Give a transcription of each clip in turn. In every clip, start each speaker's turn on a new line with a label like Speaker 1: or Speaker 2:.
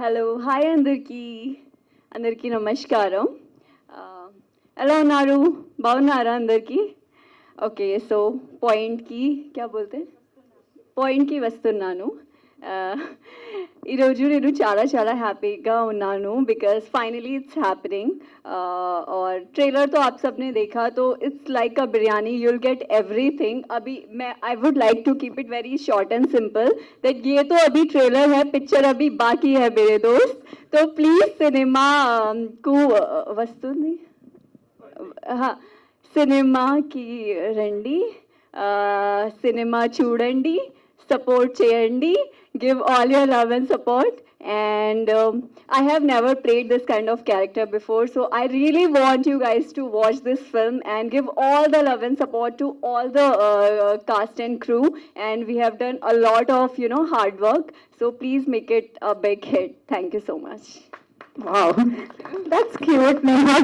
Speaker 1: Hello hi అందరికీ. అందరికీ నమస్కారం. ఎలా ఉన్నారు? బాగున్నారా అందరికీ? ఓకే సో పాయింట్కి క్యా బోల్తే? పాయింట్కి వస్తున్నాను. ఈరోజు నేను చాలా చాలా హ్యాపీగా ఉన్నాను बिकॉज फाइनली इट्स हैपनिंग और ट्रेलर तो आप सबने देखा तो it's like a biryani you'll get everything अभी मैं I would like to keep it very short and simple that ये तो अभी ट्रेलर है पिक्चर अभी बाकी है मेरे दोस्त तो प्लीज सिनेमा को వస్తుంది हाँ, సినిమాకి రండి ఆ, సినిమా చూడండి సపోర్ట్ చేయండి give all your love and support and I have never played this kind of character before so I really want you guys to watch this film and give all the love and support to all the cast and crew. And we have done a lot of you know hard work. So please make it a big hit. Thank you so much.
Speaker 2: Wow that's cute Neha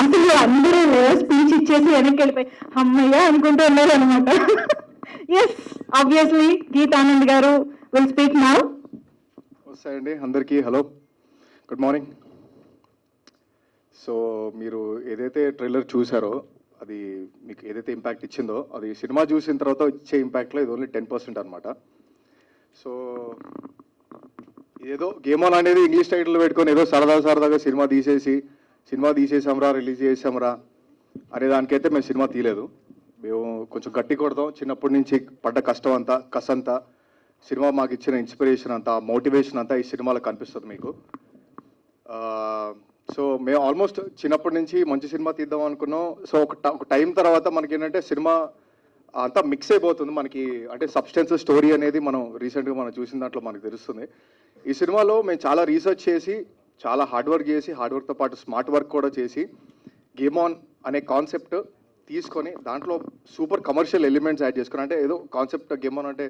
Speaker 2: అసలు అందరూ speech ఇచ్చేసి వెనక్కి వెళ్ళిపోయి అమ్మయ్య అనుకుంటూ ఉన్నారు అనమాట yes obviously Geetanand గారు విల్ స్పీక్ నౌ
Speaker 3: వస్తాయండి అందరికీ హలో. గుడ్ మార్నింగ్ సో మీరు ఏదైతే ట్రైలర్ చూసారో అది మీకు ఏదైతే ఇంపాక్ట్ ఇచ్చిందో అది సినిమా చూసిన తర్వాత ఇచ్చే ఇంపాక్ట్లో ఇది ఓన్లీ టెన్ పర్సెంట్ అనమాట సో ఏదో గేమ్ ఆన్ అనేది ఇంగ్లీష్ టైటిల్ పెట్టుకొని ఏదో సరదా సరదాగా సినిమా తీసేసి సినిమా తీసేసాంరా రిలీజ్ చేసాంరా అనే దానికైతే మేము సినిమా తీయలేదు. మేము కొంచెం గట్టి కొడతాం. చిన్నప్పటి నుంచి పడ్డ కష్టం అంతా కసంతా సినిమా మాకు ఇచ్చిన ఇన్స్పిరేషన్ అంతా మోటివేషన్ అంతా ఈ సినిమాలో కనిపిస్తుంది మీకు. సో మేము ఆల్మోస్ట్ చిన్నప్పటి నుంచి మంచి సినిమా తీద్దాం అనుకున్నాం. సో ఒక ఒక టైం తర్వాత మనకి ఏంటంటే సినిమా అంతా మిక్స్ అయిపోతుంది మనకి. అంటే సబ్స్టెన్స్ స్టోరీ అనేది మనం రీసెంట్గా మనం చూసిన దాంట్లో మనకు తెలుస్తుంది. ఈ సినిమాలో మేము చాలా రీసెర్చ్ చేసి చాలా హార్డ్ వర్క్ చేసి హార్డ్ వర్క్తో పాటు స్మార్ట్ వర్క్ కూడా చేసి గేమ్ ఆన్ అనే కాన్సెప్ట్ తీసుకొని దాంట్లో సూపర్ కమర్షియల్ ఎలిమెంట్స్ యాడ్ చేసుకుని అంటే ఏదో కాన్సెప్ట్ గేమ్ అని అంటే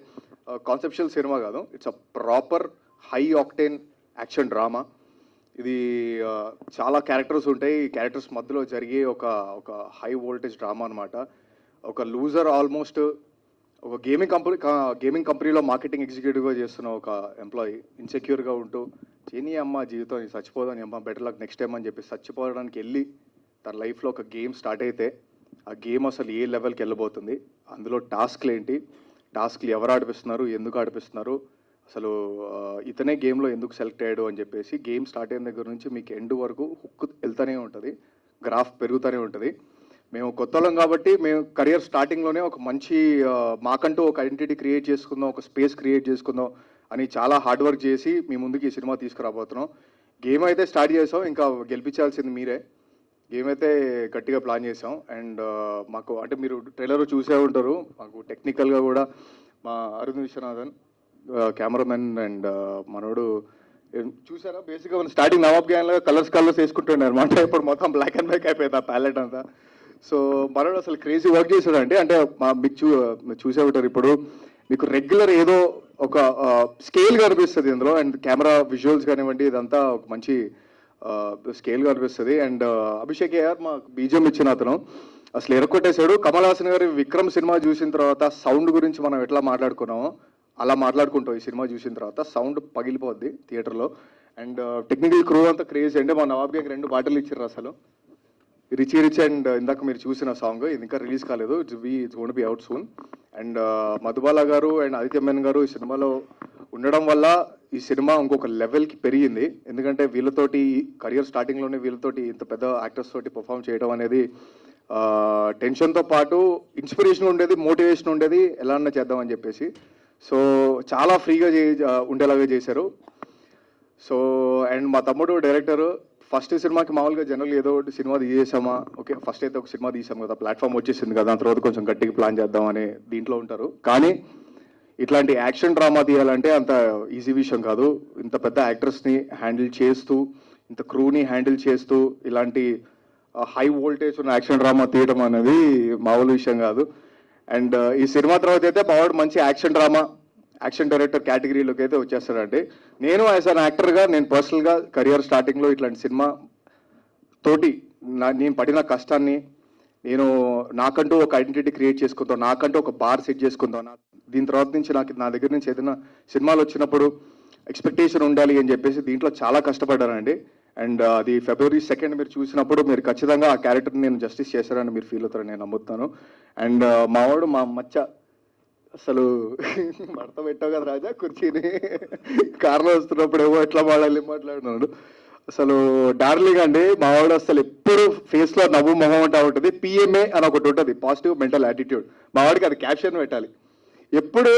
Speaker 3: కాన్సెప్షియల్ సినిమా కాదు. It's a proper high octane action drama ఇది చాలా క్యారెక్టర్స్ ఉంటాయి. ఈ క్యారెక్టర్స్ మధ్యలో జరిగే ఒక ఒక హై వోల్టేజ్ డ్రామా అనమాట ఒక లూజర్ ఆల్మోస్ట్ ఒక గేమింగ్ కంపెనీ గేమింగ్ కంపెనీలో మార్కెటింగ్ ఎగ్జిక్యూటివ్గా చేస్తున్న ఒక ఎంప్లాయీ ఇన్సెక్యూర్గా ఉంటూ చేని అమ్మ జీవితం ఇది చచ్చిపోదని అమ్మ బెటర్ లక్ నెక్స్ట్ టైం అని చెప్పి చచ్చిపోవడానికి వెళ్ళి తన లైఫ్లో ఒక గేమ్ స్టార్ట్ అయితే ఆ గేమ్ అసలు ఏ లెవెల్కి వెళ్ళబోతుంది? అందులో టాస్క్లు ఏంటి? టాస్క్లు ఎవరు ఆడిపిస్తున్నారు? ఎందుకు ఆడిపిస్తున్నారు? అసలు ఇతనే గేమ్లో ఎందుకు సెలెక్ట్ అయ్యాడు అని చెప్పేసి గేమ్ స్టార్ట్ అయిన దగ్గర నుంచి మీకు ఎండ్ వరకు హుక్ వెళ్తూనే ఉంటుంది. గ్రాఫ్ పెరుగుతూనే ఉంటుంది. మేము కొత్తలం కాబట్టి మేము కెరియర్ స్టార్టింగ్లోనే ఒక మంచి మాకంటూ ఒక ఐడెంటిటీ క్రియేట్ చేసుకుందాం ఒక స్పేస్ క్రియేట్ చేసుకుందాం అని చాలా హార్డ్ వర్క్ చేసి మీ ముందుకి ఈ సినిమా తీసుకురాబోతున్నాం. గేమ్ అయితే స్టార్ట్ చేసాం ఇంకా గెలిపించాల్సింది మీరే. ఏమైతే గట్టిగా ప్లాన్ చేసాం అండ్ మాకు అంటే మీరు ట్రైలర్ చూసే ఉంటారు. మాకు టెక్నికల్గా కూడా మా అరుణ్ విశ్వనాథన్ కెమెరామెన్ అండ్ మనోడు చూసారా? బేసిక్గా మన స్టార్టింగ్ నవాబ్ గ్యాంగ్లో కలర్స్ కలర్స్ వేసుకుంటుండే అనమాట ఇప్పుడు మొత్తం బ్లాక్ అండ్ బ్లాక్ అయిపోయింది ఆ ప్యాలెట్ అంతా. సో మనోడు అసలు క్రేజీ వర్క్ చేశాడండి. అంటే మా మీకు చూ చూసే ఉంటారు ఇప్పుడు. మీకు రెగ్యులర్ ఏదో ఒక స్కేల్ కనిపిస్తుంది ఇందులో. అండ్ కెమెరా విజువల్స్ కానివ్వండి ఇదంతా ఒక మంచి స్కేల్గా అనిపిస్తుంది. అండ్ అభిషేక్ అయ్యార్ మా బీజం ఇచ్చిన అతను. అసలు ఎరక్కొట్టేశాడు కమల్ హాసన్ గారి విక్రమ్ సినిమా చూసిన తర్వాత సౌండ్ గురించి మనం ఎట్లా మాట్లాడుకున్నామో అలా మాట్లాడుకుంటాం. ఈ సినిమా చూసిన తర్వాత సౌండ్ పగిలిపోద్ది థియేటర్లో. అండ్ టెక్నికల్ క్రూ అంతా క్రేజ్ అంటే మా నవాబ్ గారికి రెండు పాటలు ఇచ్చారు అసలు. రిచ్ రిచ్ అండ్ ఇందాక మీరు చూసిన సాంగ్. ఇది ఇంకా రిలీజ్ కాలేదు. It's be it's own be out soon and Madhubala garu and Aditya Menon గారు ఈ సినిమాలో ఉండడం వల్ల ఈ సినిమా ఇంకొక లెవెల్కి పెరిగింది. ఎందుకంటే వీళ్ళతోటి కెరియర్ స్టార్టింగ్లోనే వీళ్ళతోటి ఇంత పెద్ద యాక్టర్స్ తోటి పర్ఫామ్ చేయడం అనేది టెన్షన్తో పాటు ఇన్స్పిరేషన్ ఉండేది మోటివేషన్ ఉండేది ఎలా అన్నా చేద్దామని చెప్పేసి. సో చాలా ఫ్రీగా చే ఉండేలాగా చేశారు. సో అండ్ మా తమ్ముడు డైరెక్టర్ ఫస్ట్ సినిమాకి మామూలుగా జనరల్ ఏదో ఒకటి సినిమా తీసేసామా ఓకే ఫస్ట్ అయితే ఒక సినిమా తీసాం కదా ప్లాట్ఫామ్ వచ్చేసింది కదా దాని తర్వాత కొంచెం గట్టిగా ప్లాన్ చేద్దాం అనే దీంట్లో ఉంటారు. కానీ ఇట్లాంటి యాక్షన్ డ్రామా తీయాలంటే అంత ఈజీ విషయం కాదు. ఇంత పెద్ద యాక్ట్రెస్ని హ్యాండిల్ చేస్తూ ఇంత క్రూని హ్యాండిల్ చేస్తూ ఇలాంటి హై వోల్టేజ్ ఉన్న యాక్షన్ డ్రామా తీయడం అనేది మామూలు విషయం కాదు. అండ్ ఈ సినిమా తర్వాత అయితే మావాడు మంచి యాక్షన్ డ్రామా యాక్షన్ డైరెక్టర్ కేటగిరీలోకి అయితే వచ్చేస్తాడండి. నేను యాజ్ అన్ యాక్టర్గా నేను పర్సనల్గా కెరియర్ స్టార్టింగ్లో ఇట్లాంటి సినిమా తోటి నా నేను పడిన కష్టాన్ని నేను నాకంటూ ఒక ఐడెంటిటీ క్రియేట్ చేసుకుందాం నాకంటూ ఒక బార్ సెట్ చేసుకుందాం దీని తర్వాత నుంచి నాకు నా దగ్గర నుంచి ఏదైనా సినిమాలు వచ్చినప్పుడు ఎక్స్పెక్టేషన్ ఉండాలి అని చెప్పేసి దీంట్లో చాలా కష్టపడ్డానండి. అండ్ uh, అది ఫిబ్రవరి సెకండ్ మీరు చూసినప్పుడు మీరు ఖచ్చితంగా ఆ క్యారెక్టర్ని నేను జస్టిస్ చేశారని మీరు ఫీల్ అవుతారని నేను నమ్ముతాను అండ్ uh, మావాడు మా మచ్చ అసలు మడత పెట్టావు కదా రాజా కుర్చీని. కారులో వస్తున్నప్పుడు ఏమో ఎట్లా మాట్లాడాలి మాట్లాడినాడు అసలు డార్లింగ్ అండి మావాడు అసలు ఎప్పుడు ఫేస్లో నవ్వు మొహం ఉంటా ఉంటుంది. పిఎంఏ అని ఒకటి ఉంటుంది పాజిటివ్ మెంటల్ యాటిట్యూడ్ మావాడికి అది క్యాప్షన్ పెట్టాలి. ఎప్పుడు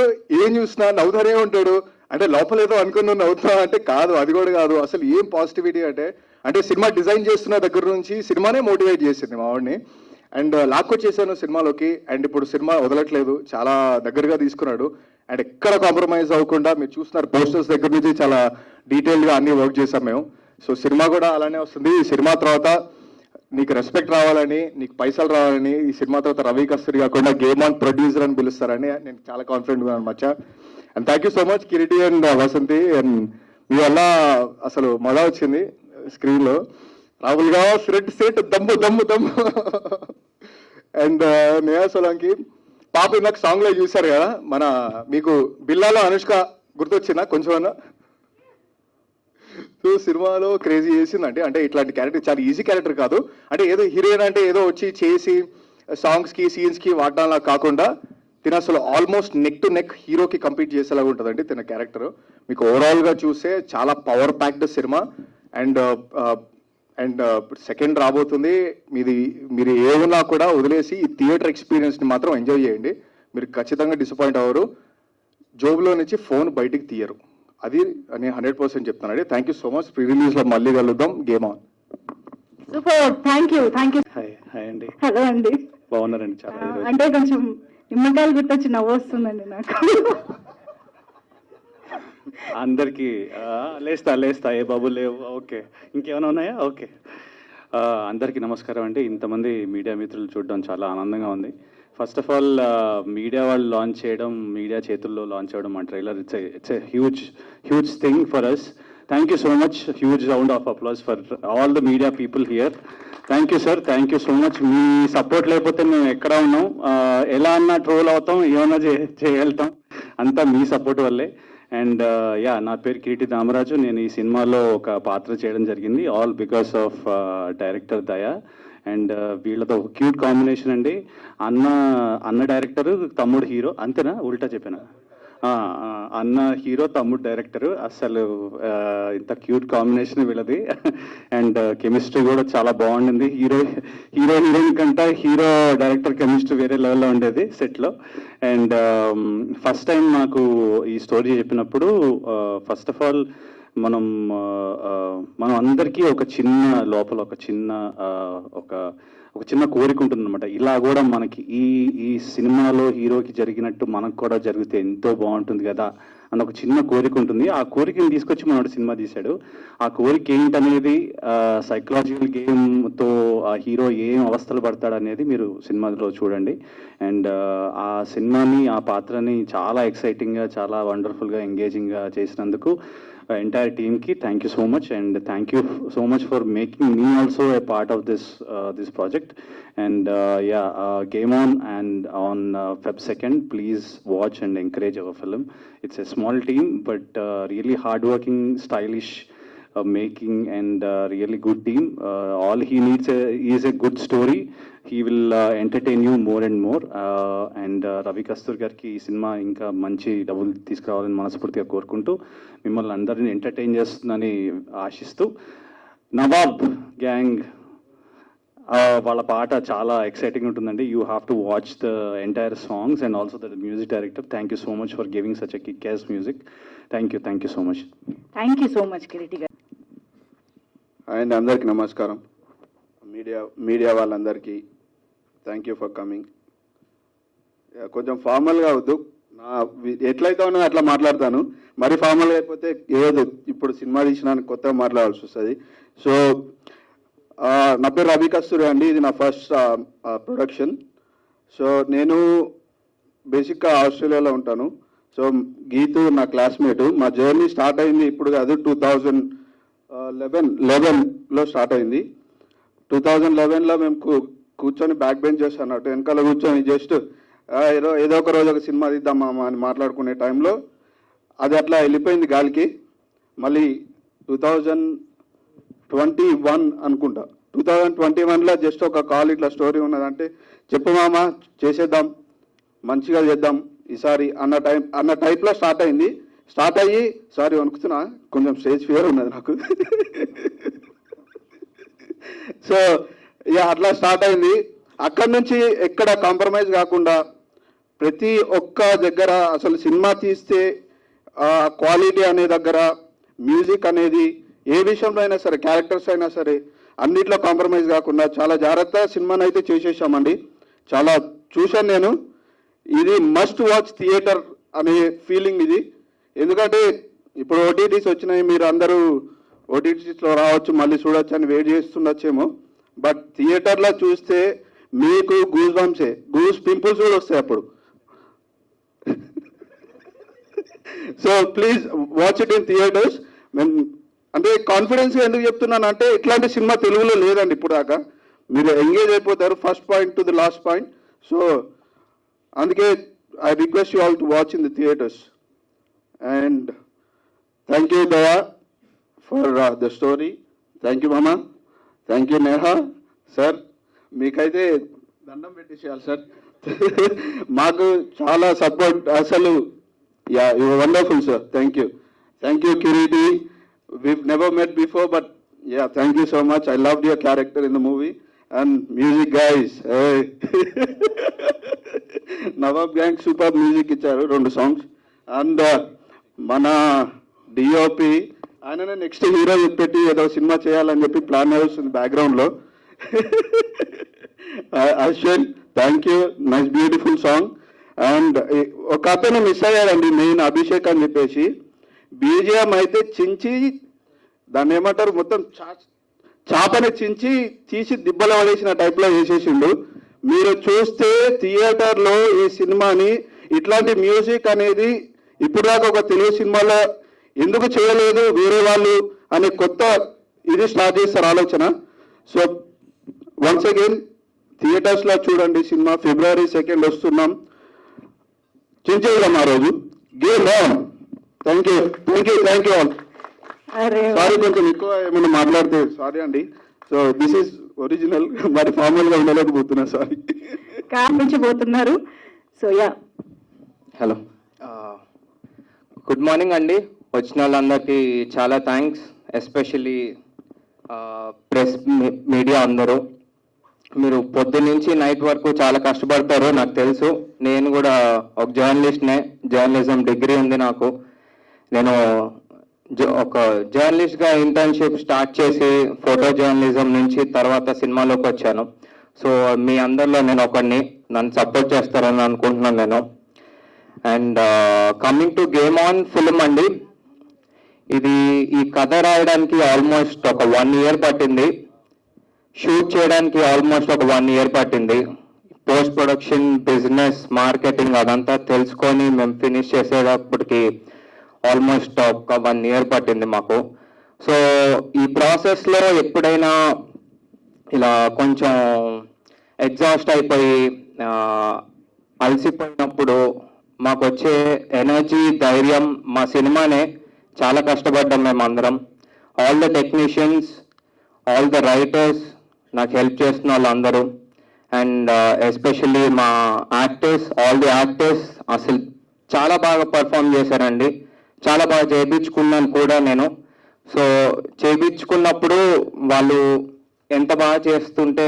Speaker 3: ఏం చూసినా నవ్వుతానే ఉంటాడు. అంటే లోపల ఏదో అనుకుని నవ్వుతా అంటే కాదు అది కూడా కాదు. అసలు ఏం పాజిటివిటీ అంటే అంటే సినిమా డిజైన్ చేస్తున్న దగ్గర నుంచి సినిమానే మోటివేట్ చేసింది మా వాడిని. అండ్ లాక్కొచ్చేసాను సినిమాలోకి. అండ్ ఇప్పుడు సినిమా వదలట్లేదు. చాలా దగ్గరగా తీసుకున్నాడు. అండ్ ఎక్కడ కాంప్రమైజ్ అవ్వకుండా మీరు చూస్తున్నారు పోస్టర్స్ దగ్గర నుంచి చాలా డీటెయిల్గా అన్ని వర్క్ చేసాం మేము. సో సినిమా కూడా అలానే వస్తుంది. సినిమా తర్వాత నీకు రెస్పెక్ట్ రావాలని నీకు పైసలు రావాలని ఈ సినిమా తర్వాత రవి కస్తూరి కాకుండా గేమ్ ఆన్ ప్రొడ్యూసర్ అని పిలుస్తారని నేను చాలా కాన్ఫిడెంట్ ఉన్నాను మచ్చ. And thank you so much Kiriti and Vasanthi and మీ వల్ల అసలు మజా వచ్చింది స్క్రీన్లో రాహుల్గా సిరెట్ సిరెట్ దమ్ము దమ్ము దమ్ము. అండ్ uh, నేహా సోలంకి పాప ఇందాక సాంగ్లో చూశారు కదా మన మీకు బిల్లాలో అనుష్క గుర్తొచ్చిందా? కొంచెం సో సినిమాలో క్రేజీ చేసిందంటే అంటే ఇట్లాంటి క్యారెక్టర్ చాలా ఈజీ క్యారెక్టర్ కాదు. అంటే ఏదో హీరోయిన్ అంటే ఏదో వచ్చి చేసి సాంగ్స్కి సీన్స్కి వాడడంలా కాకుండా తిన అసలు ఆల్మోస్ట్ నెక్ టు నెక్ హీరోకి కంపీట్ చేసేలాగా ఉంటుందండి తిన క్యారెక్టర్. మీకు ఓవరాల్గా చూస్తే చాలా power packed cinema. And and second రాబోతుంది. మీది మీరు ఏమున్నా కూడా వదిలేసి ఈ థియేటర్ ఎక్స్పీరియన్స్ని మాత్రం ఎంజాయ్ చేయండి. మీరు ఖచ్చితంగా డిసప్పాయింట్ అవ్వరు. జోబులో నుంచి ఫోన్ బయటికి తీయరు. అది నేను హండ్రెడ్ పర్సెంట్ చెప్తానండి thank you so much pre రిలీజ్లో మళ్ళీ కలుద్దాం. Game on
Speaker 2: super thank you thank you
Speaker 4: hi hi అండి.
Speaker 2: హలో అండి.
Speaker 4: బాగున్నారండి చాలా.
Speaker 2: అంటే కొంచెం నిమ్మకాయలు గుర్తొచ్చి నవ్వు వస్తుందండి నాకు.
Speaker 4: అందరికీ లేస్తా లేస్తా. ఏ బాబు లేవు. ఓకే. ఇంకేమైనా ఉన్నాయా? ఓకే. అందరికీ నమస్కారం అండి. ఇంతమంది మీడియా మిత్రులు చూడడం చాలా ఆనందంగా ఉంది. ఫస్ట్ ఆఫ్ ఆల్ మీడియా వాళ్ళు లాంచ్ చేయడం మీడియా చేతుల్లో లాంచ్ చేయడం మా trailer it's it's a huge huge thing for us thank you so much huge round of applause for all the media people here thank you sir thank you so much me support లేకపోతే మేము ఎక్కడ ఉన్నాం? ఎలా అన్నా troll అవుతాం ఏమన్నా చేయగలుగుతాం. అంతా మీ సపోర్ట్ వల్లే. అండ్ యా uh, నా పేరు కిరీటి దామరాజు నేను ఈ సినిమాలో ఒక పాత్ర చేయడం జరిగింది. All because of director Daya and వీళ్ళతో క్యూట్ కాంబినేషన్ అండి. అన్న అన్న డైరెక్టర్ తమ్ముడు హీరో అంతేనా? ఉల్టా చెప్పాను? అన్న హీరో తమ్ముడు డైరెక్టర్ అసలు ఇంత క్యూట్ కాంబినేషన్ వీళ్ళది. అండ్ కెమిస్ట్రీ కూడా చాలా బాగుండింది. హీరో హీరో హీరోయిన్ కంటే హీరో డైరెక్టర్ కెమిస్ట్రీ వేరే లెవెల్లో ఉండేది సెట్లో. అండ్ ఫస్ట్ టైం నాకు ఈ స్టోరీ చెప్పినప్పుడు ఫస్ట్ ఆఫ్ ఆల్ మనం మనం అందరికీ ఒక చిన్న లోపల ఒక చిన్న ఒక ఒక చిన్న కోరిక ఉంటుందన్నమాట. ఇలా కూడా మనకి ఈ ఈ సినిమాలో హీరోకి జరిగినట్టు మనకు కూడా జరిగితే ఎంతో బాగుంటుంది కదా అన్న ఒక చిన్న కోరిక ఉంటుంది. ఆ కోరికని తీసుకొచ్చి మనోడు సినిమా తీశాడు. ఆ కోరిక ఏంటనేది సైకలాజికల్ గేమ్తో ఆ హీరో ఏం అవస్థలు పడతాడు అనేది మీరు సినిమాలో చూడండి. అండ్ ఆ సినిమాని ఆ పాత్రని చాలా ఎక్సైటింగ్గా చాలా వండర్ఫుల్గా ఎంగేజింగ్గా చేసినందుకు entire team ki. Thank you so much and thank you so much for making me also a part of this uh, this project. And uh, yeah uh, game on and on feb 2nd please watch and encourage our film. It's a small team but really hardworking stylish making and uh, really good team. Uh, all he needs good is a good story. He will uh, entertain you Ravi Kasthur uh, uh, గారికి ఈ cinema ఇంకా మంచి డబ్బులు తీసుకురావాలని మనస్ఫూర్తిగా కోరుకుంటూ మిమ్మల్ని అందరిని ఎంటర్టైన్ చేస్తుందని ఆశిస్తూ నవాబ్ గ్యాంగ్ వాళ్ళ పాట చాలా ఎక్సైటింగ్ ఉంటుందండి. You have to watch the entire songs and also the music director thank you so much for giving such a kick క్యాస్ music thank you thank you so much
Speaker 2: thank you so much Kiriti garu
Speaker 5: and అందరికీ నమస్కారం. Media media వాళ్ళందరికీ thank you for coming. కొంచెం ఫార్మల్గా అవద్దు నా ఎట్లయితే ఉన్నదో అట్లా మాట్లాడతాను. మరి ఫార్మల్గా అయిపోతే ఏదో ఇప్పుడు సినిమా తీసినానికి కొత్తగా మాట్లాడాల్సి వస్తుంది. సో నా పేరు రవి కస్తూరి అండి. ఇది నా ఫస్ట్ ప్రొడక్షన్. సో నేను బేసిక్గా ఆస్ట్రేలియాలో ఉంటాను. సో గీతు నా క్లాస్మేట్. మా జర్నీ స్టార్ట్ అయింది ఇప్పుడు కాదు టూ థౌజండ్ లెవెన్ లెవెన్లో స్టార్ట్ అయింది. టూ థౌజండ్ లెవెన్లో మేము కూర్చొని బ్యాక్ బెంచ్ చేస్తాను అన్నట్టు. వెనకాల కూర్చొని జస్ట్ ఏదో ఏదో ఒక రోజు ఒక సినిమా తీద్దాం అని మాట్లాడుకునే టైంలో అది అట్లా వెళ్ళిపోయింది గాలికి. మళ్ళీ టూ థౌజండ్ ట్వంటీ వన్ అనుకుంటా. టూ థౌజండ్ ట్వంటీ వన్లో జస్ట్ ఒక కాల్ ఇట్లా స్టోరీ ఉన్నదంటే చెప్పు మామ చేసేద్దాం మంచిగా చేద్దాం ఈసారి అన్న టైం అన్న టైప్లో స్టార్ట్ అయింది. స్టార్ట్ అయ్యి సారీ వణుకుతున్నా కొంచెం స్టేజ్ ఫియర్ ఉన్నది నాకు. సో ఇక అట్లా స్టార్ట్ అయింది. అక్కడి నుంచి ఎక్కడ కాంప్రమైజ్ కాకుండా ప్రతి ఒక్క దగ్గర అసలు సినిమా తీస్తే క్వాలిటీ అనే దగ్గర మ్యూజిక్ అనేది ఏ విషయంలో అయినా సరే క్యారెక్టర్స్ అయినా సరే అన్నిట్లో కాంప్రమైజ్ కాకుండా చాలా జాగ్రత్తగా సినిమాని అయితే చేసేసామండి. చాలా చూశాను నేను. ఇది మస్ట్ వాచ్ థియేటర్ అనే ఫీలింగ్ ఇది. ఎందుకంటే ఇప్పుడు ఓటీటీస్ వచ్చినాయి మీరు అందరూ ఓటీటీస్లో రావచ్చు మళ్ళీ చూడొచ్చు అని వెయిట్ చేస్తుండొచ్చేమో. బట్ థియేటర్లో చూస్తే మీకు గూస్ బంప్సే గూస్ పింపుల్స్ కూడా వస్తాయి అప్పుడు. So please watch it in theatres మేము అంటే కాన్ఫిడెన్స్ ఎందుకు చెప్తున్నాను అంటే ఇట్లాంటి సినిమా తెలుగులో లేదండి ఇప్పుడు దాకా మీరు ఎంగేజ్ అయిపోతారు first point to the last point so అందుకే I request you all to watch in the theatres and thank you Daya for the story thank you మామ థ్యాంక్ యూ నేహా సార్ మీకైతే దండం పెట్టేసేయాలి సార్ మాకు చాలా సపోర్ట్ అసలు. Ya you wonderful sir thank you thank you Kiriti we never met before but ya thank you so much I love your character in the movie and music guys Nawab gang super music ఇచ్చారు రెండు songs and మన DOP ఆయననే next hero పెట్టి ఏదో cinema చేయాలని చెప్పి plan నడుస్తుంది బ్యాక్గ్రౌండ్లో Ashwin thank you nice beautiful song and ఒక అతను మిస్ అయ్యాడండి మెయిన్ అభిషేక్ అని చెప్పేసి. బీజిఎం అయితే చించి దాన్ని ఏమంటారు మొత్తం చా- చాపని చించి తీసి దిబ్బలో పడేసిన టైప్లో వేసేసిండు మీరు చూస్తే థియేటర్లో ఈ సినిమాని ఇట్లాంటి మ్యూజిక్ అనేది ఇప్పుడు దాకా ఒక తెలుగు సినిమాలో ఎందుకు చేయలేదు వేరే వాళ్ళు అనే కొత్త ఇది స్టార్ట్ చేస్తారు ఆలోచన. సో వన్స్ అగైన్ థియేటర్స్లో చూడండి సినిమా. ఫిబ్రవరి సెకండ్ వస్తున్నాం. చించేద్దాం ఆ రోజు. Game thank you thank you thank you
Speaker 2: all
Speaker 5: sorry కొంచెం ఎక్కువ ఏమైనా మాట్లాడితే సారీ అండి. సో దిస్ ఈస్ ఒరిజినల్ మరి ఫార్మల్గా ఉండలేకపోతున్నా sorry
Speaker 2: కాపించబోతున్నారు so ya
Speaker 6: hello good morning అండి వచ్చిన వాళ్ళందరికీ చాలా థ్యాంక్స్ ఎస్పెషల్లీ ప్రెస్ మీడియా అందరూ. మీరు పొద్దు నుంచి నైట్ వరకు చాలా కష్టపడతారు నాకు తెలుసు. నేను కూడా ఒక జర్నలిస్ట్నే జర్నలిజం డిగ్రీ ఉంది నాకు. నేను జ- ఒక జర్నలిస్ట్గా ఇంటర్న్షిప్ స్టార్ట్ చేసి ఫోటో జర్నలిజం నుంచి తర్వాత సినిమాలోకి వచ్చాను. సో మీ అందరిలో నేను ఒకడిని. నన్ను సపోర్ట్ చేస్తారని అనుకుంటున్నాను నేను. And coming to game on film అండి. ఇది ఈ కథ రాయడానికి ఆల్మోస్ట్ ఒక వన్ ఇయర్ పట్టింది. షూట్ చేయడానికి ఆల్మోస్ట్ ఒక వన్ ఇయర్ పట్టింది. పోస్ట్ ప్రొడక్షన్ బిజినెస్ మార్కెటింగ్ అదంతా తెలుసుకొని మేము ఫినిష్ చేసేటప్పటికి ఆల్మోస్ట్ ఒక వన్ ఇయర్ పట్టింది మాకు. సో ఈ ప్రాసెస్లో ఎప్పుడైనా ఇలా కొంచెం ఎగ్జాస్ట్ అయిపోయి అలసిపోయినప్పుడు మాకు వచ్చే ఎనర్జీ ధైర్యం మా సినిమానే చాలా కష్టపడ్డాం మేము అందరం all the technicians all the writers నాకు హెల్ప్ చేస్తున్న వాళ్ళందరూ. అండ్ ఎస్పెషల్లీ uh, మా యాక్టర్స్ ఆల్ ది యాక్టర్స్ అసలు చాలా బాగా పర్ఫామ్ చేశారండి. చాలా బాగా చేయించుకున్నాను కూడా నేను. సో చేయించుకున్నప్పుడు వాళ్ళు ఎంత బాగా చేస్తుంటే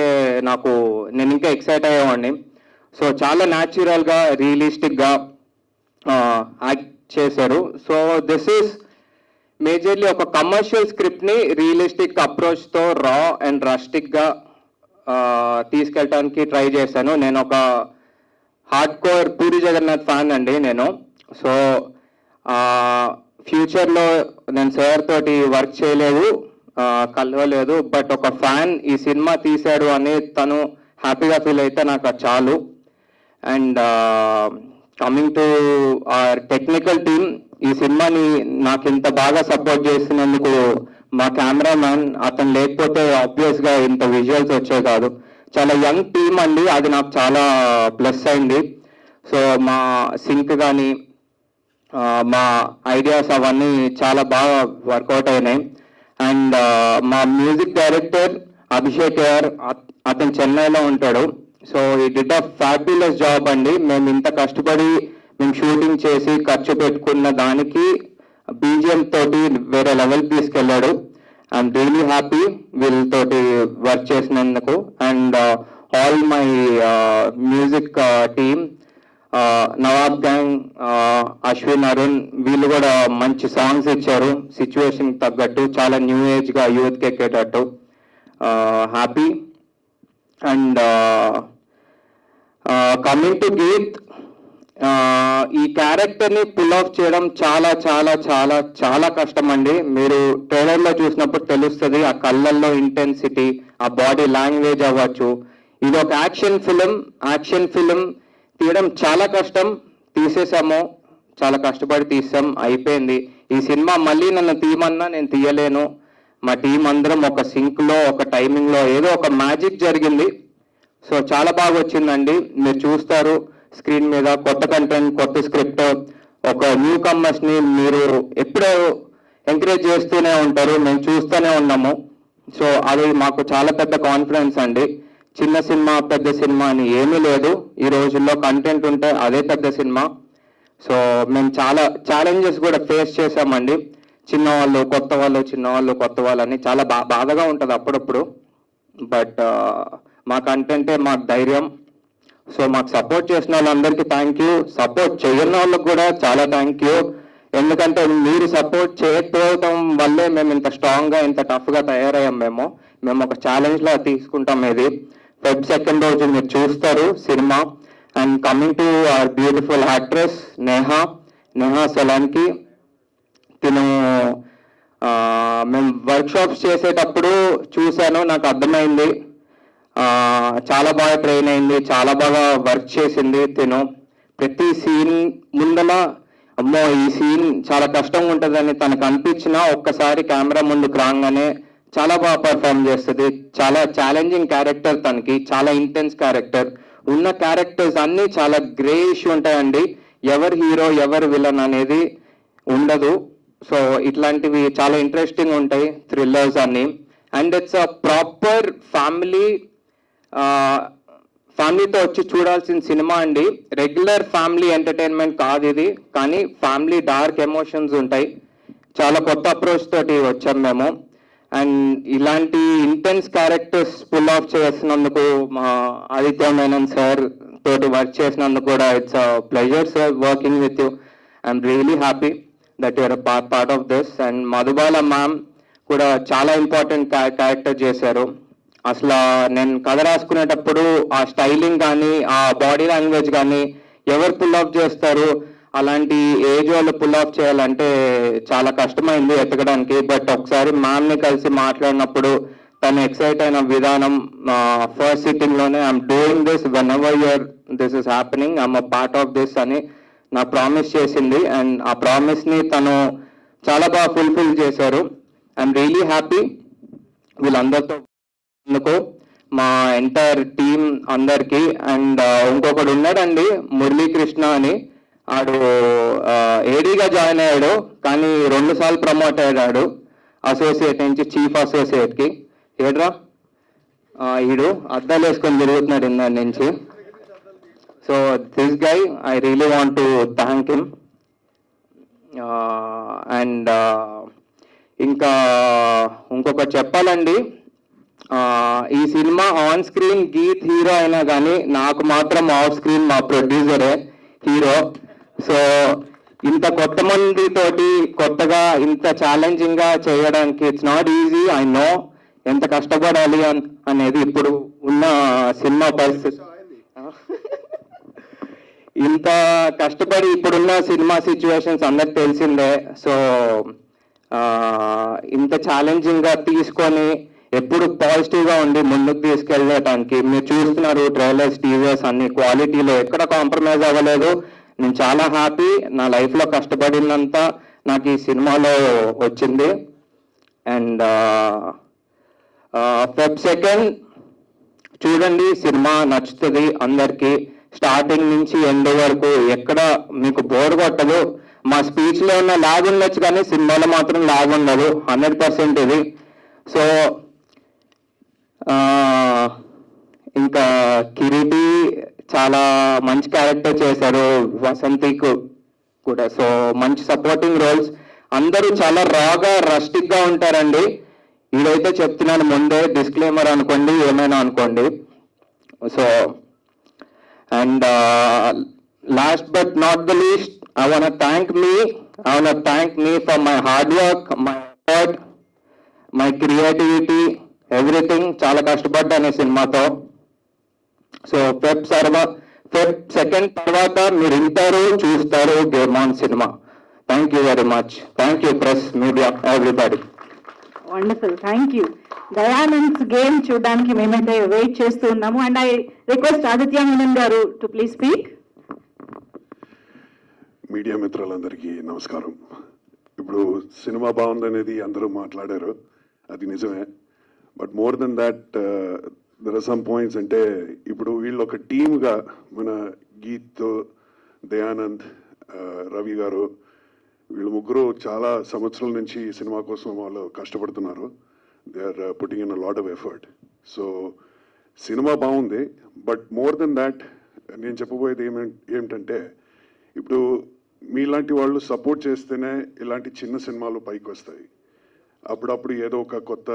Speaker 6: నాకు నేను ఇంకా ఎక్సైట్ అయ్యేవాడిని. సో చాలా న్యాచురల్గా రియలిస్టిక్గా యాక్ట్ చేశారు. సో దిస్ ఈస్ మేజర్లీ ఒక కమర్షియల్ స్క్రిప్ట్ని రియలిస్టిక్ అప్రోచ్తో రా అండ్ రస్టిక్గా తీసుకెళ్ళటానికి ట్రై చేశాను. నేను ఒక hard core Puri Jagannath fan అండి నేను. సో ఫ్యూచర్లో నేను సార్ తోటి వర్క్ చేయలేదు కలవలేదు. బట్ ఒక ఫ్యాన్ ఈ సినిమా తీశాడు అని తను హ్యాపీగా ఫీల్ అయితే నాకు చాలు. And coming to our technical team ఈ సినిమాని నాకు ఇంత బాగా సపోర్ట్ చేసినందుకు మా కెమెరామ్యాన్ అతను లేకపోతే ఆబ్వియస్గా ఇంత విజువల్స్ వచ్చే కాదు. చాలా యంగ్ టీమ్ అండి అది నాకు చాలా ప్లస్ అయింది. సో మా సింక్ కానీ మా ఐడియాస్ అవన్నీ చాలా బాగా వర్కౌట్ అయినాయి. అండ్ మా మ్యూజిక్ డైరెక్టర్ అభిషేక్ గారు అతను చెన్నైలో ఉంటాడు. సో ఈ డిడ్ అ ఫ్యాబ్యులస్ జాబ్ అండి. మేము ఇంత కష్టపడి మేము షూటింగ్ చేసి ఖర్చు పెట్టుకున్న దానికి బీజిఎం తోటి వేరే లెవెల్ తీసుకెళ్ళాడు. ఐఎమ్ రియలీ హ్యాపీ వీళ్ళతోటి వర్క్ చేసినందుకు. And all my music team Nawab gang Ashwin Arun వీళ్ళు కూడా మంచి సాంగ్స్ ఇచ్చారు. సిచ్యువేషన్ తగ్గట్టు చాలా న్యూ ఏజ్గా యూత్ ఎక్కేటట్టు. Uh, happy and coming to Geeth ఈ క్యారెక్టర్ని పుల్ ఆఫ్ చేయడం చాలా చాలా చాలా చాలా కష్టం అండి మీరు ట్రైలర్లో చూసినప్పుడు తెలుస్తుంది ఆ కళ్ళల్లో ఇంటెన్సిటీ ఆ బాడీ లాంగ్వేజ్ అవ్వచ్చు. ఇది ఒక యాక్షన్ ఫిలిం యాక్షన్ ఫిలిం తీయడం చాలా కష్టం. తీసేసాము చాలా కష్టపడి తీసాం అయిపోయింది. ఈ సినిమా మళ్ళీ నన్ను తీయమన్నా నేను తీయలేను. మా టీం అందరం ఒక సింక్లో ఒక టైమింగ్లో ఏదో ఒక మ్యాజిక్ జరిగింది. సో చాలా బాగా వచ్చిందండి. మీరు చూస్తారు స్క్రీన్ మీద కొత్త కంటెంట్ కొత్త స్క్రిప్ట్. ఒక న్యూ కమ్మర్స్ని ని మీరు ఎప్పుడో ఎంకరేజ్ చేస్తూనే ఉంటారు. మేము చూస్తూనే ఉన్నాము. సో అది మాకు చాలా పెద్ద కాన్ఫిడెన్స్ అండి. చిన్న సినిమా పెద్ద సినిమా అని ఏమీ లేదు. ఈ రోజుల్లో కంటెంట్ ఉంటే అదే పెద్ద సినిమా. సో మేము చాలా ఛాలెంజెస్ కూడా ఫేస్ చేసామండి చిన్నవాళ్ళు కొత్త వాళ్ళు చిన్నవాళ్ళు కొత్త వాళ్ళు అని చాలా బా బాధగా ఉంటుంది అప్పుడప్పుడు. బట్ మా కంటెంటే మాకు ధైర్యం. సో మాకు సపోర్ట్ చేసిన వాళ్ళందరికీ థ్యాంక్ యూ సపోర్ట్ చేయని వాళ్ళకి కూడా చాలా థ్యాంక్ యూ ఎందుకంటే మీరు సపోర్ట్ చేయకపోవడం వల్లే మేము ఇంత స్ట్రాంగ్గా ఇంత టఫ్గా తయారయ్యాం మేము. మేము ఒక ఛాలెంజ్లా తీసుకుంటాం ఇది. ఫెబ్ సెకండ్ రోజు మీరు చూస్తారు cinema. And coming to our beautiful actress Neha Neha సలాన్కి తిను మేము వర్క్షాప్స్ చేసేటప్పుడు చూశాను నాకు అర్థమైంది. చాలా బాగా ట్రైన్ అయింది చాలా బాగా వర్క్ చేసింది తిను. ప్రతి సీన్ ముందల అమ్మో ఈ సీన్ చాలా కష్టంగా ఉంటుందని తనకు అనిపించినా ఒక్కసారి కెమెరా ముందుకు రాగానే చాలా బాగా పర్ఫామ్ చేస్తుంది. చాలా ఛాలెంజింగ్ క్యారెక్టర్ తనకి చాలా ఇంటెన్స్ క్యారెక్టర్ ఉన్న క్యారెక్టర్స్ అన్నీ చాలా గ్రేష్ ఉంటాయండి. ఎవరు హీరో ఎవరు విలన్ అనేది ఉండదు. సో ఇట్లాంటివి చాలా ఇంట్రెస్టింగ్ ఉంటాయి థ్రిల్లర్స్ అన్ని. And it's a proper family ఫ్యామిలీతో వచ్చి చూడాల్సిన సినిమా అండి. రెగ్యులర్ ఫ్యామిలీ ఎంటర్టైన్మెంట్ కాదు ఇది. కానీ ఫ్యామిలీ డార్క్ ఎమోషన్స్ ఉంటాయి. చాలా కొత్త అప్రోచ్ తోటి వచ్చాం మేము. అండ్ ఇలాంటి ఇంటెన్స్ క్యారెక్టర్స్ పుల్ ఆఫ్ చేసినందుకు మా ఆదిత్య మేనన్ సార్ తోటి వర్క్ చేసినందుకు కూడా it's pleasure sir working with you I'm really happy that your part part of this and Madhubala ma'am కూడా చాలా ఇంపార్టెంట్ క్యారెక్టర్ చేశారు. అసలు నేను కథ రాసుకునేటప్పుడు ఆ స్టైలింగ్ కానీ ఆ బాడీ లాంగ్వేజ్ కానీ ఎవరు పుల్ ఆఫ్ చేస్తారు? అలాంటి ఏజ్ వాళ్ళు పుల్ ఆఫ్ చేయాలంటే చాలా కష్టమైంది ఎతకడానికి. బట్ ఒకసారి మ్యామ్ని కలిసి మాట్లాడినప్పుడు తను ఎక్సైట్ అయిన విధానం first సిట్టింగ్లోనే I'm doing this whenever your this is happening I'm a part of this అని నా ప్రామిస్ చేసింది. అండ్ ఆ ప్రామిస్ని తను చాలా బాగా ఫుల్ఫిల్ చేశారు. ఐఎమ్ రియలీ హ్యాపీ వీళ్ళందరితో మా ఎంటైర్ టీం అందరికి అండ్ ఇంకొకడు ఉన్నాడండి మురళీకృష్ణ అని. ఆడు ఏడీగా జాయిన్ అయ్యాడు కానీ రెండు సార్లు ప్రమోట్ అయ్యాడు అసోసియేట్ నుంచి చీఫ్ అసోసియేట్కి. ఏడ్రా? ఈడు అద్దాలు వేసుకొని తిరుగుతున్నాడు ఇందాని నుంచి. So this guy I really want to thank him and ఇంకా ఇంకొకటి చెప్పాలండి. ఈ సినిమా ఆన్ స్క్రీన్ గీత్ హీరో అయినా కానీ నాకు మాత్రం ఆఫ్ స్క్రీన్ మా ప్రొడ్యూసరే హీరో. సో ఇంత కొత్త మంది తోటి కొత్తగా ఇంత ఛాలెంజింగ్గా చేయడానికి it's not easy I know ఎంత కష్టపడాలి అన్- అనేది ఇప్పుడు ఉన్న సినిమా పరిస్థితి. ఇంత కష్టపడి ఇప్పుడున్న సినిమా సిచ్యువేషన్స్ అందరికి తెలిసిందే. సో ఇంత ఛాలెంజింగ్గా తీసుకొని ఎప్పుడు పాజిటివ్గా ఉండి ముందుకు తీసుకెళ్ళడానికి మీరు చూస్తున్నారు ట్రైలర్స్ టీజర్స్ అన్ని క్వాలిటీలో ఎక్కడ కాంప్రమైజ్ అవ్వలేదు. నేను చాలా హ్యాపీ నా లైఫ్లో కష్టపడినంత నాకు ఈ సినిమాలో వచ్చింది. అండ్ ఫెబ్ సెకండ్ చూడండి సినిమా నచ్చుతుంది అందరికీ. స్టార్టింగ్ నుంచి ఎండ్ వరకు ఎక్కడ మీకు బోర్ కొట్టదు. మా స్పీచ్లో ఉన్న లాగ్ ఉండొచ్చు కానీ సినిమాలో మాత్రం లాగ్ ఉండదు హండ్రెడ్ పర్సెంట్ ఇది. సో ఇంకా కిరీటి చాలా మంచి క్యారెక్టర్ చేశారు వసంతికు కూడా. సో మంచి సపోర్టింగ్ రోల్స్ అందరూ చాలా రాగా రస్టిక్గా ఉంటారండి. ఇదైతే చెప్తున్నాను ముందే డిస్క్లైమర్ అనుకోండి ఏమైనా అనుకోండి. So and last but not the least I want thank me I want thank me for my hard work my effort my creativity everything చాలా కష్టపడ్డాను ఈ సినిమాతో. సో ఫెబ్ సర్వ ఫెబ్ సెకండ్ తర్వాత మీరు వింటారు చూస్తారు game on cinema thank you very much thank you press media everybody
Speaker 2: wonderful thank you Dayanand game చూడడానికి మేమైతే వెయిట్ చేస్తూ ఉన్నాము. And I request Aditya Menon garu to please speak
Speaker 7: media మిత్రులందరికీ నమస్కారం. ఇప్పుడు సినిమా బాగుందనేది అందరూ మాట్లాడారు. అది నిజమే. But more than that there are some points అంటే ఇప్పుడు వీళ్ళు ఒక టీమ్గా మన గీత్ దయానంద్ రవి గారు వీళ్ళు ముగ్గురు చాలా సంవత్సరాల నుంచి సినిమా కోసం వాళ్ళు కష్టపడుతున్నారు. They are putting in a lot of effort so cinema బాగుంది. బట్ మోర్ దెన్ దాట్ నేను చెప్పబోయేది ఏమే ఏమిటంటే ఇప్పుడు మీలాంటి వాళ్ళు సపోర్ట్ చేస్తేనే ఇలాంటి చిన్న సినిమాలు పైకి వస్తాయి అప్పుడప్పుడు ఏదో ఒక కొత్త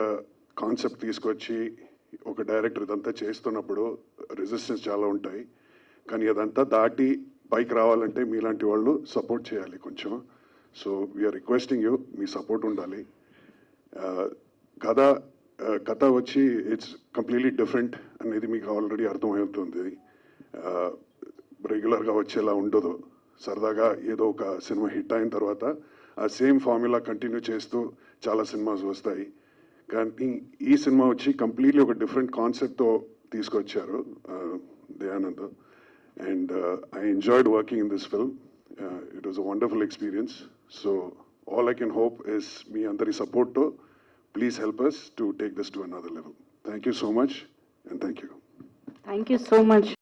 Speaker 7: కాన్సెప్ట్ తీసుకొచ్చి ఒక డైరెక్టర్ ఇదంతా చేస్తున్నప్పుడు రెసిస్టెన్స్ చాలా ఉంటాయి. కానీ అదంతా దాటి పైకి రావాలంటే మీలాంటి వాళ్ళు సపోర్ట్ చేయాలి కొంచెం. సో వీఆర్ రిక్వెస్టింగ్ యూ మీ సపోర్ట్ ఉండాలి. Uh, కథ uh, కథ వచ్చి ఇట్స్ కంప్లీట్లీ డిఫరెంట్ అనేది మీకు ఆల్రెడీ అర్థమవుతుంది. Uh, రెగ్యులర్గా వచ్చేలా ఉండదు. సరదాగా ఏదో ఒక సినిమా హిట్ అయిన తర్వాత ఆ సేమ్ ఫార్ములా కంటిన్యూ చేస్తూ చాలా సినిమాస్ వస్తాయి. కానీ ఈ సినిమా వచ్చి కంప్లీట్లీ ఒక డిఫరెంట్ కాన్సెప్ట్తో తీసుకొచ్చారు Dayanand. And I enjoyed working in this film it was a wonderful experience so all I can hope is మీ అందరి సపోర్ట్తో please help us to take this to another level thank you so much and thank you
Speaker 2: thank you so much